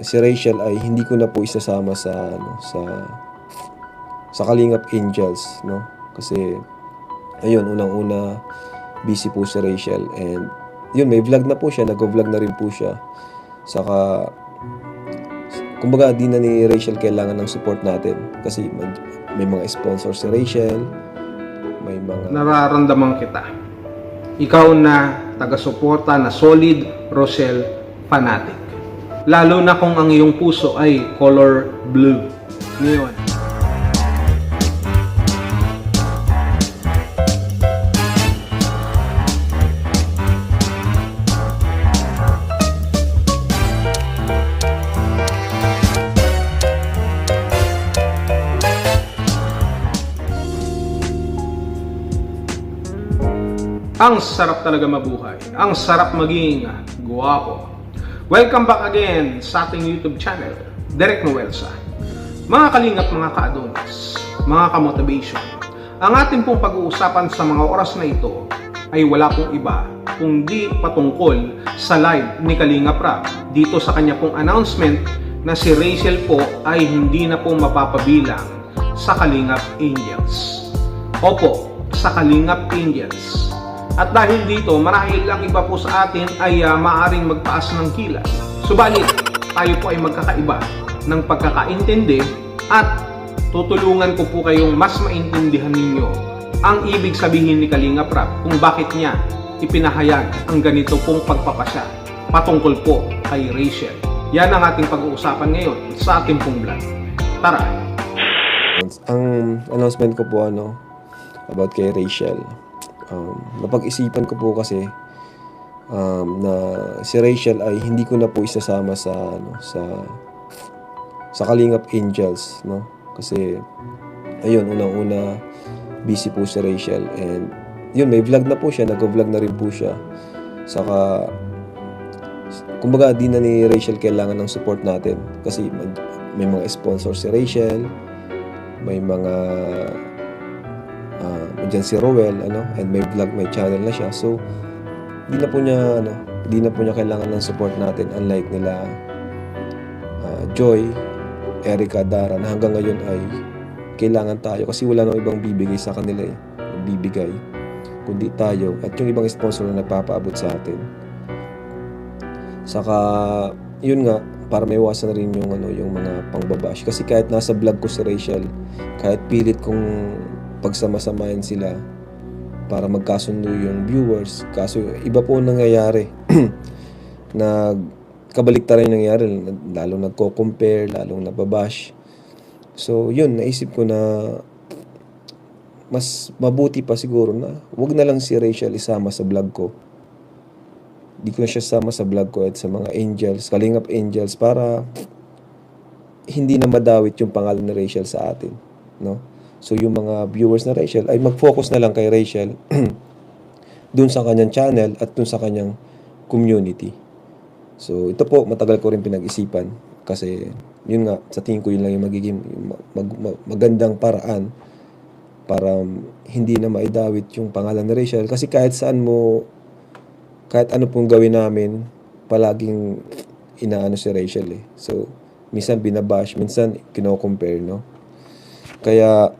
si Rachel ay hindi ko na po isasama sa ano sa sa Kalingap Angels, no? Kasi ayun, unang-una busy po si Rachel and yun, may vlog na po siya, nag-vlog na rin po siya. Saka kumbaga di na ni Rachel kailangan ng support natin kasi may, mga sponsor si Rachel, may mga nararamdaman kita. Ikaw na taga-suporta na solid Rosel fanatic. Lalo na kung ang iyong puso ay color blue. Ngayon, ang sarap talaga mabuhay. Ang sarap maging guwapo. Welcome back again sa ating YouTube channel, Derek Noelsa. Mga kalingap, mga ka-adonis, mga ka-motivation, ang ating pong pag-uusapan sa mga oras na ito ay wala pong iba kundi patungkol sa live ni Kalingap Rap dito sa kanya pong announcement na si Rachel po ay hindi na po mapapabilang sa Kalingap Angels. Opo, sa Kalingap Angels. At dahil dito, marahil ang iba po sa atin ay uh, maaring magtaas ng kilay. Subalit, tayo po ay magkakaiba ng pagkakaintindi at tutulungan ko po kayong mas maintindihan ninyo ang ibig sabihin ni Kalinga Prab kung bakit niya ipinahayag ang ganito pong pagpapasya patungkol po kay Rachel. Yan ang ating pag-uusapan ngayon sa ating pong vlog. Tara! ang announcement ko po ano about kay Rachel. Um, napag-isipan ko po kasi um, na si Rachel ay hindi ko na po isasama sa ano sa sa Kalingap Angels, no? Kasi ayun unang-una busy po si Rachel and yun may vlog na po siya, nag-vlog na rin po siya. Saka kumbaga di na ni Rachel kailangan ng support natin kasi may mga sponsor si Rachel, may mga dyan si Rowell ano and may vlog may channel na siya. So di na po niya ano di na po niya kailangan ng support natin unlike nila ah, Joy Erica Dara na hanggang ngayon ay kailangan tayo kasi wala nang ibang bibigay sa kanila eh bibigay kundi tayo at yung ibang sponsor na nagpapaabot sa atin. Saka yun nga para may iwasan na rin yung ano yung mga pangbabash. Kasi kahit nasa vlog ko si Rachel kahit pilit kong pagsamasamahin sila para magkasundo yung viewers. Kaso iba po ang nangyayari. Nag kabaliktaran yung nangyayari. Lalo nagko-compare lalong nababash. So yun naisip ko na mas mabuti pa siguro na wag na lang si Rachel isama sa vlog ko. Di ko na siya sama sa vlog ko at sa mga angels, kalingap angels para hindi na madawit yung pangalan ni Rachel sa atin, no? So yung mga viewers na Rachel ay mag-focus na lang kay Rachel dun sa kanyang channel at dun sa kanyang community. So ito po matagal ko rin pinag-isipan kasi yun nga sa tingin ko yun lang yung magiging mag, mag, magandang paraan para hindi na maidawit yung pangalan ni Rachel kasi kahit saan mo kahit ano pong gawin namin, palaging inaano si Rachel eh. So, minsan binabash, minsan kino-compare, no? Kaya,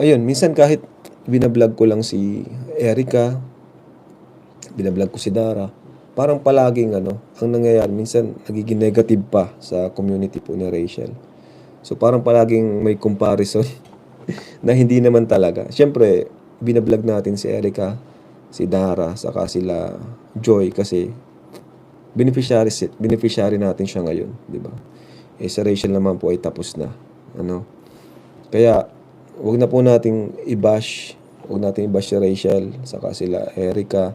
ayun, minsan kahit binablog ko lang si Erica, binablog ko si Dara, parang palaging ano, ang nangyayari, minsan nagiging negative pa sa community po ni Rachel. So, parang palaging may comparison na hindi naman talaga. Siyempre, binablog natin si Erica, si Dara, saka sila Joy kasi beneficiary beneficiary natin siya ngayon, di ba? Eh sa Rachel naman po ay tapos na, ano? Kaya wag na po nating i-bash, wag nating i-bash si Rachel, saka sila Erica.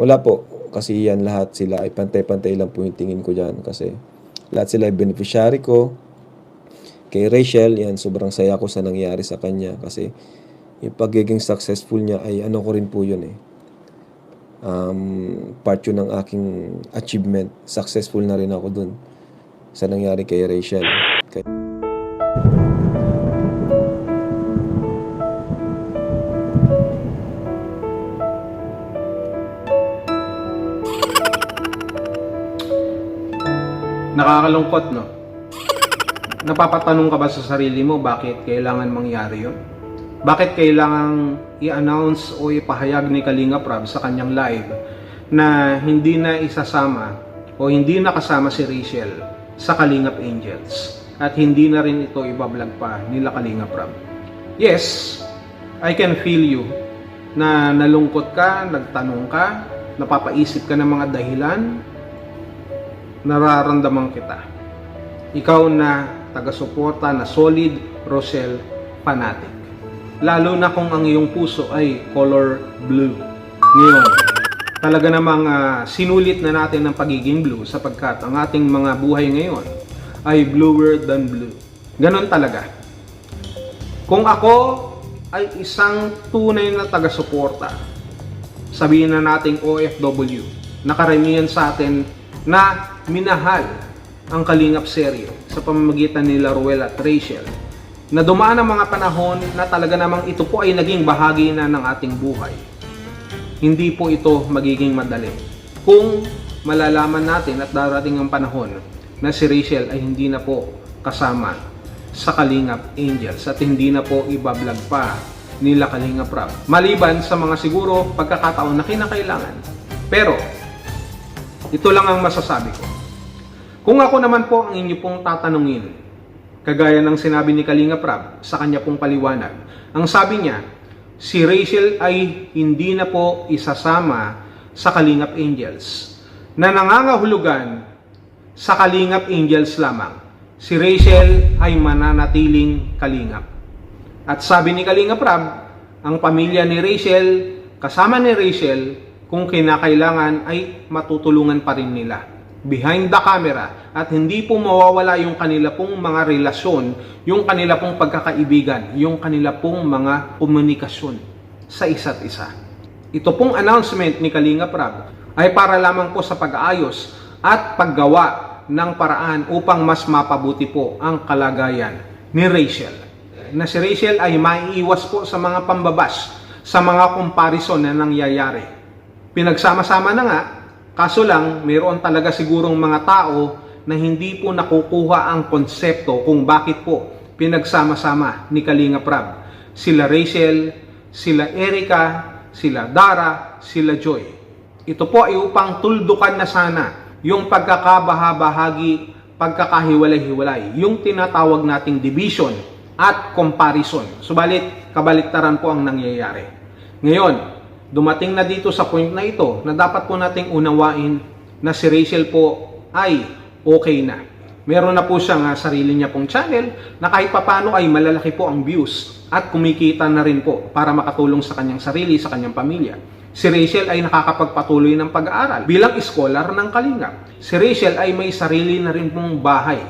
Wala po kasi yan lahat sila ay pantay-pantay lang po yung tingin ko diyan kasi lahat sila ay beneficiary ko. Kay Rachel, yan sobrang saya ko sa nangyari sa kanya kasi yung pagiging successful niya ay ano ko rin po yun eh um, part yun ng aking achievement. Successful na rin ako dun sa nangyari kay Rachel. Kay- Nakakalungkot, no? Napapatanong ka ba sa sarili mo bakit kailangan mangyari yun? Bakit kailangan i-announce o ipahayag ni Kalinga Prab sa kanyang live na hindi na isasama o hindi nakasama si Rachel sa Kalingap Angels at hindi na rin ito ibablog pa nila Kalinga Prab? Yes, I can feel you na nalungkot ka, nagtanong ka, napapaisip ka ng mga dahilan, nararamdaman kita. Ikaw na taga-suporta na solid Rosel fanatic. Lalo na kung ang iyong puso ay color blue. Ngayon, talaga namang ah, sinulit na natin ang pagiging blue sapagkat ang ating mga buhay ngayon ay bluer than blue. Ganon talaga. Kung ako ay isang tunay na taga-suporta, sabihin na nating OFW, na karamihan sa atin na minahal ang Kalingap serye sa pamamagitan nila Ruel at Rachel, na dumaan ang mga panahon na talaga namang ito po ay naging bahagi na ng ating buhay. Hindi po ito magiging madali. Kung malalaman natin at darating ang panahon na si Rachel ay hindi na po kasama sa Kalingap Angels at hindi na po ibablog pa nila Kalingap Rap. Maliban sa mga siguro pagkakataon na kinakailangan. Pero, ito lang ang masasabi ko. Kung ako naman po ang inyo pong tatanungin, kagaya ng sinabi ni Kalinga Prab sa kanya pong paliwanag, ang sabi niya, si Rachel ay hindi na po isasama sa Kalingap Angels na nangangahulugan sa Kalingap Angels lamang. Si Rachel ay mananatiling Kalingap. At sabi ni Kalingap Rab, ang pamilya ni Rachel, kasama ni Rachel, kung kinakailangan ay matutulungan pa rin nila behind the camera at hindi po mawawala yung kanila pong mga relasyon, yung kanila pong pagkakaibigan, yung kanila pong mga komunikasyon sa isa't isa. Ito pong announcement ni Kalinga Prab ay para lamang po sa pag-aayos at paggawa ng paraan upang mas mapabuti po ang kalagayan ni Rachel. Na si Rachel ay maiiwas po sa mga pambabas, sa mga comparison na nangyayari. Pinagsama-sama na nga, Kaso lang, mayroon talaga sigurong mga tao na hindi po nakukuha ang konsepto kung bakit po pinagsama-sama ni Kalinga Prab. Sila Rachel, sila Erica, sila Dara, sila Joy. Ito po ay upang tuldukan na sana yung pagkakabaha-bahagi, pagkakahiwalay-hiwalay, yung tinatawag nating division at comparison. Subalit, kabaliktaran po ang nangyayari. Ngayon, dumating na dito sa point na ito na dapat po nating unawain na si Rachel po ay okay na. Meron na po siyang sarili niya pong channel na kahit papano ay malalaki po ang views at kumikita na rin po para makatulong sa kanyang sarili, sa kanyang pamilya. Si Rachel ay nakakapagpatuloy ng pag-aaral bilang scholar ng Kalinga. Si Rachel ay may sarili na rin pong bahay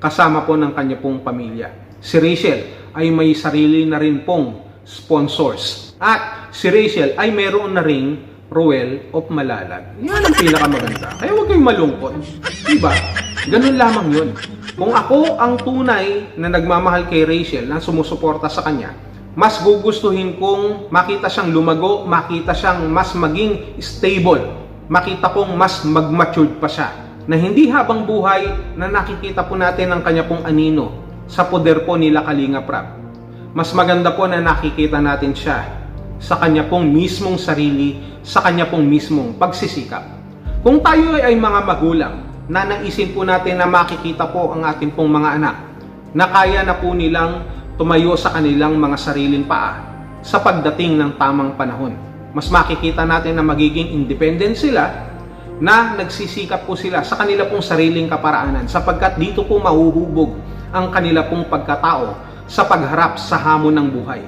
kasama po ng kanya pong pamilya. Si Rachel ay may sarili na rin pong sponsors. At si Rachel ay meron na ring Ruel of Malalag. Yan ang pinakamaganda. Kaya huwag kayong malungkot. Diba? Ganun lamang yun. Kung ako ang tunay na nagmamahal kay Rachel na sumusuporta sa kanya, mas gugustuhin kong makita siyang lumago, makita siyang mas maging stable, makita kong mas mag-matured pa siya. Na hindi habang buhay na nakikita po natin ang kanya pong anino sa poder po nila Kalinga Prab mas maganda po na nakikita natin siya sa kanya pong mismong sarili, sa kanya pong mismong pagsisikap. Kung tayo ay mga magulang, na naisin po natin na makikita po ang ating pong mga anak na kaya na po nilang tumayo sa kanilang mga sariling paa sa pagdating ng tamang panahon. Mas makikita natin na magiging independent sila na nagsisikap po sila sa kanila pong sariling kaparaanan sapagkat dito po mahuhubog ang kanila pong pagkatao sa pagharap sa hamon ng buhay.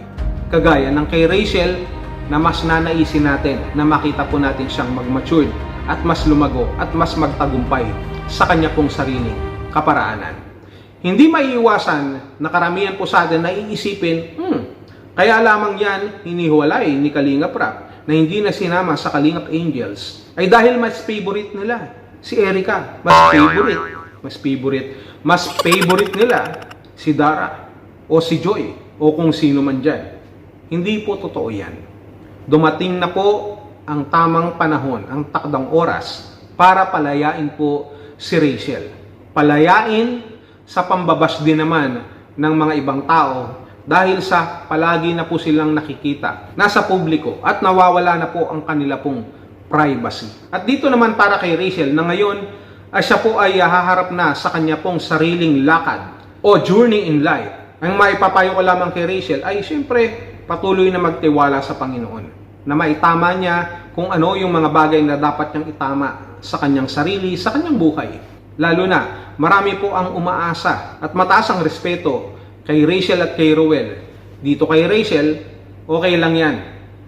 Kagaya ng kay Rachel na mas nanaisin natin na makita po natin siyang mag-matured at mas lumago at mas magtagumpay sa kanya pong sariling kaparaanan. Hindi maiiwasan na karamihan po sa atin na iisipin, hmm, kaya lamang yan hinihiwalay ni Kalingap Rap na hindi na sinama sa Kalingap Angels ay dahil mas favorite nila si Erica. Mas favorite. Mas favorite. Mas favorite nila si Dara o si Joy o kung sino man dyan. Hindi po totoo yan. Dumating na po ang tamang panahon, ang takdang oras para palayain po si Rachel. palayain sa pambabas din naman ng mga ibang tao dahil sa palagi na po silang nakikita nasa publiko at nawawala na po ang kanila pong privacy. At dito naman para kay Rachel na ngayon ay siya po ay ah, haharap na sa kanya pong sariling lakad o journey in life. Ang maipapayo ko lamang kay Rachel ay siyempre patuloy na magtiwala sa Panginoon na maitama niya kung ano yung mga bagay na dapat niyang itama sa kanyang sarili, sa kanyang buhay. Lalo na, marami po ang umaasa at mataas ang respeto kay Rachel at kay Ruel. Dito kay Rachel, okay lang yan.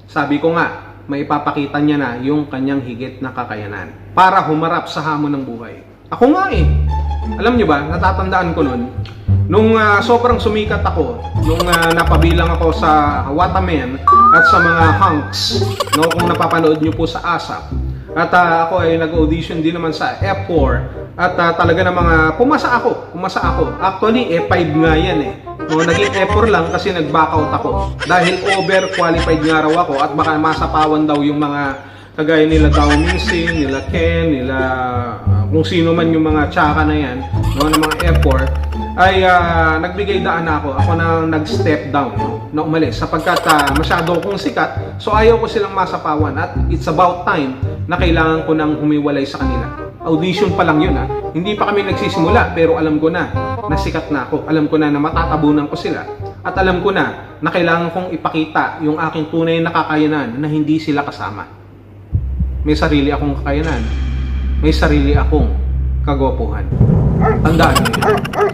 Sabi ko nga, maipapakita niya na yung kanyang higit na kakayanan para humarap sa hamon ng buhay. Ako nga eh. Alam niyo ba, natatandaan ko nun, nung ah, sobrang sumikat ako, nung ah, napabilang ako sa Watamen at sa mga hunks, no, kung napapanood niyo po sa ASAP, at ah, ako ay nag-audition din naman sa F4 at ah, talaga na mga pumasa ako, pumasa ako. Actually, F5 nga yan eh. No, naging F4 lang kasi nag-back out ako. Dahil overqualified nga raw ako at baka masapawan daw yung mga kagaya nila Dao Minsin, nila Ken, nila ah, kung sino man yung mga tsaka na yan, no, ng mga F4 ay ah, nagbigay daan na ako. Ako na nag-step down no, na umalis sapagkat ah, masyado akong sikat. So ayaw ko silang masapawan at it's about time na kailangan ko nang humiwalay sa kanila. Audition pa lang yun ha. Hindi pa kami nagsisimula pero alam ko na na sikat na ako. Alam ko na na matatabunan ko sila. At alam ko na na kailangan kong ipakita yung aking tunay na kakayanan na hindi sila kasama. May sarili akong kakayanan. May sarili akong kagopuhan. Tandaan yun.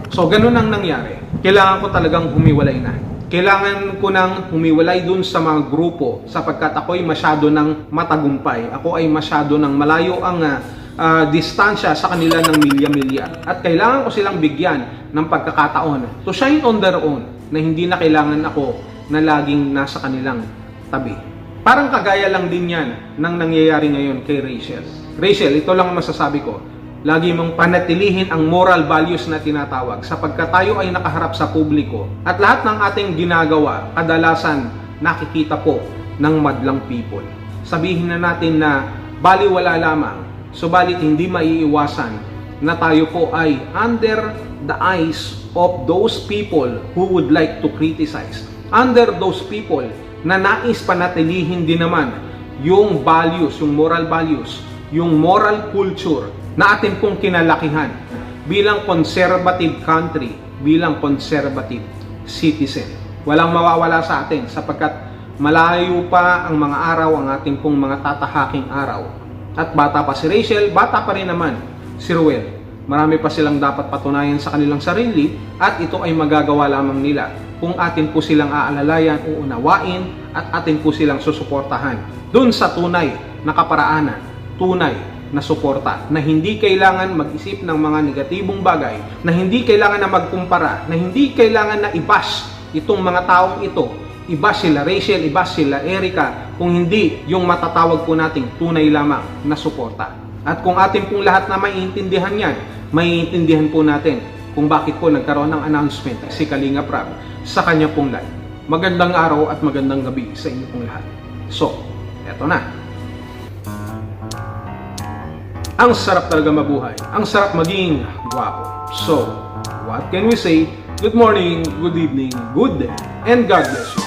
So, ganun ang nangyari. Kailangan ko talagang humiwalay na. Kailangan ko nang humiwalay dun sa mga grupo sapagkat ako ay masyado ng matagumpay. Ako ay masyado ng malayo ang ah, ah, distansya sa kanila ng milya-milya. At kailangan ko silang bigyan ng pagkakataon to shine on their own na hindi na kailangan ako na laging nasa kanilang tabi. Parang kagaya lang din yan ng nangyayari ngayon kay Rachel. Rachel, ito lang ang masasabi ko. Lagi mong panatilihin ang moral values na tinatawag sapagkat tayo ay nakaharap sa publiko at lahat ng ating ginagawa kadalasan nakikita po ng madlang people. Sabihin na natin na baliwala lamang, subalit hindi maiiwasan na tayo po ay under the eyes of those people who would like to criticize. Under those people na nais panatilihin din naman yung values, yung moral values, yung moral culture na atin pong kinalakihan bilang conservative country, bilang conservative citizen. Walang mawawala sa atin sapagkat malayo pa ang mga araw, ang ating pong mga tatahaking araw. At bata pa si Rachel, bata pa rin naman si Ruel. Marami pa silang dapat patunayan sa kanilang sarili at ito ay magagawa lamang nila kung atin po silang aalalayan, uunawain at atin po silang susuportahan. Dun sa tunay na kaparaanan, tunay na suporta na hindi kailangan mag-isip ng mga negatibong bagay, na hindi kailangan na magkumpara, na hindi kailangan na i-bash itong mga taong ito, i-bash sila Rachel, i-bash sila Erica, kung hindi yung matatawag po nating tunay lamang na suporta. At kung atin pong lahat na maiintindihan yan, maiintindihan po natin kung bakit po nagkaroon ng announcement si Kalinga Prab sa kanya pong live. Magandang araw at magandang gabi sa inyo pong lahat. So, eto na. Ang sarap talaga mabuhay. Ang sarap maging gwapo. So, what can we say? Good morning, good evening, good day, and God bless you.